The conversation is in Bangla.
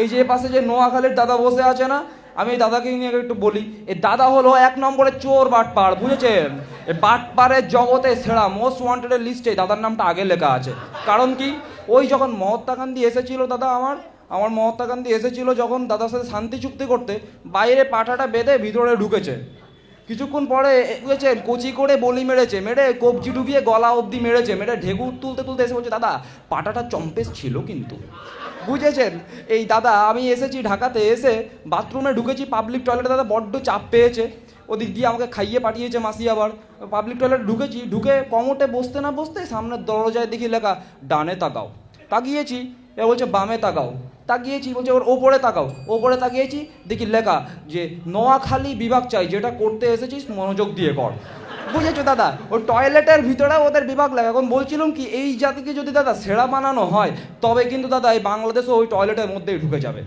এই যে পাশে যে নোয়াখালীর দাদা বসে আছে না, আমি এই দাদাকে নিয়ে একটু বলি, এই দাদা হলো এক নম্বরে চোর বাটপাড়, বুঝেছেন? এই বাটপাড়ের জগতে সেরা মোস্ট ওয়ান্টেডের লিস্টে দাদার নামটা আগে লেখা আছে। কারণ কি? ওই যখন মহাত্মা গান্ধী এসেছিল দাদা আমার আমার মহাত্মা গান্ধী এসেছিল যখন দাদার সাথে শান্তি চুক্তি করতে, বাইরে পাঠাটা বেঁধে ভিতরে ঢুকেছে। কিছুক্ষণ পরে বুঝেছেন? কচি করে বলি মেরেছে, মেরে কবজি ডুবিয়ে গলা অবধি মেরেছে, মেরে ঢেকুর তুলতে তুলতে এসে বলছে, দাদা পাটাটা চম্পেস ছিল কিন্তু। বুঝেছেন? এই দাদা, আমি এসেছি ঢাকাতে এসে বাথরুমে ঢুকেছি পাবলিক টয়লেটে দাদা বড্ড চাপ পেয়েছে। ওদিক দিয়ে আমাকে খাইয়ে পাঠিয়েছে মাসি আবার। পাবলিক টয়লেট ঢুকেছি, ঢুকে কমোটে বসতে না বসতে সামনের দরজায় দেখি লেখা, ডানে তাকাও। তাকিয়েছি, এ বলছে, বামে তাকাও। তাকিয়েছি, বলছে, ওর ওপরে তাকাও। ওপরে তাকিয়েছি, দেখি লেখা যে, নোয়াখালী বিভাগ চাই, যেটা করতে এসেছিস, মনোযোগ দিয়ে কর। বুঝেছ দাদা? ও টয়লেটের ভিতরে ওদের বিভাগ লাগে। এখন বলছিলাম কি, এই জাতিকে যদি দাদা সেরা বানানো হয়, তবে কিন্তু দাদা এই বাংলাদেশও ওই টয়লেটের মধ্যেই ঢুকে যাবে।